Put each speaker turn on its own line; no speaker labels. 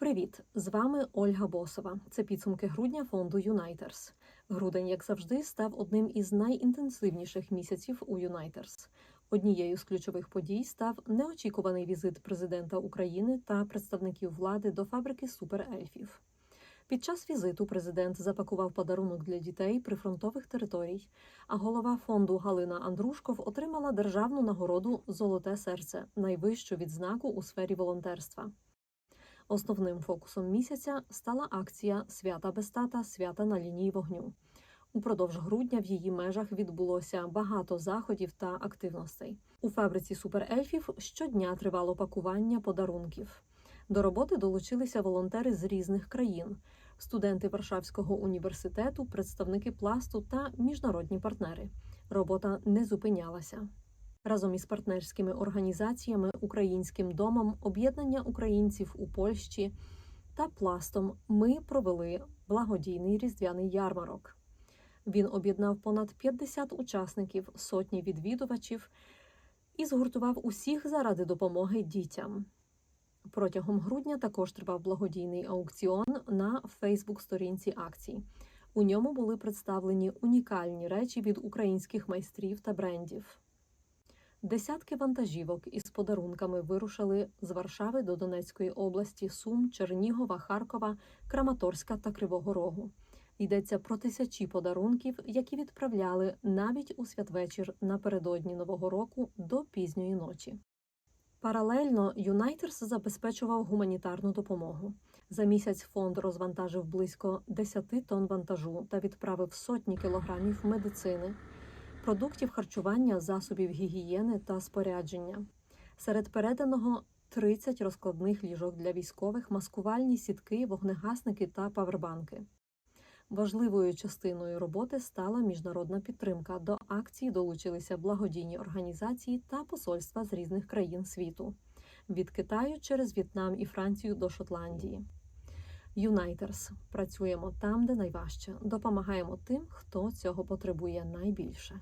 Привіт! З вами Ольга Босова. Це підсумки грудня фонду Юнайтерс. Грудень, як завжди, став одним із найінтенсивніших місяців у Юнайтерс. Однією з ключових подій став неочікуваний візит президента України та представників влади до фабрики суперельфів. Під час візиту президент запакував подарунок для дітей прифронтових територій, а голова фонду Галина Андрушков отримала державну нагороду Золоте серце найвищу відзнаку у сфері волонтерства. Основним фокусом місяця стала акція Свята без тата, свята на лінії вогню. Упродовж грудня в її межах відбулося багато заходів та активностей. У фабриці суперельфів щодня тривало пакування подарунків. До роботи долучилися волонтери з різних країн, студенти Варшавського університету, представники пласту та міжнародні партнери. Робота не зупинялася. Разом із партнерськими організаціями, Українським домом, об'єднання українців у Польщі та пластом ми провели благодійний різдвяний ярмарок. Він об'єднав понад 50 учасників, сотні відвідувачів і згуртував усіх заради допомоги дітям. Протягом грудня також тривав благодійний аукціон на Фейсбук-сторінці акцій. У ньому були представлені унікальні речі від українських майстрів та брендів. Десятки вантажівок із подарунками вирушили з Варшави до Донецької області, Сум, Чернігова, Харкова, Краматорська та Кривого Рогу. Йдеться про тисячі подарунків, які відправляли навіть у святвечір напередодні Нового року до пізньої ночі. Паралельно Юнайтерс забезпечував гуманітарну допомогу. За місяць фонд розвантажив близько 10 тонн вантажу та відправив сотні кілограмів медицини, продуктів харчування, засобів гігієни та спорядження. Серед переданого 30 розкладних ліжок для військових, маскувальні сітки, вогнегасники та павербанки. Важливою частиною роботи стала міжнародна підтримка. До акції долучилися благодійні організації та посольства з різних країн світу від Китаю через В'єтнам і Францію до Шотландії. Юнайтерс працюємо там, де найважче. Допомагаємо тим, хто цього потребує найбільше.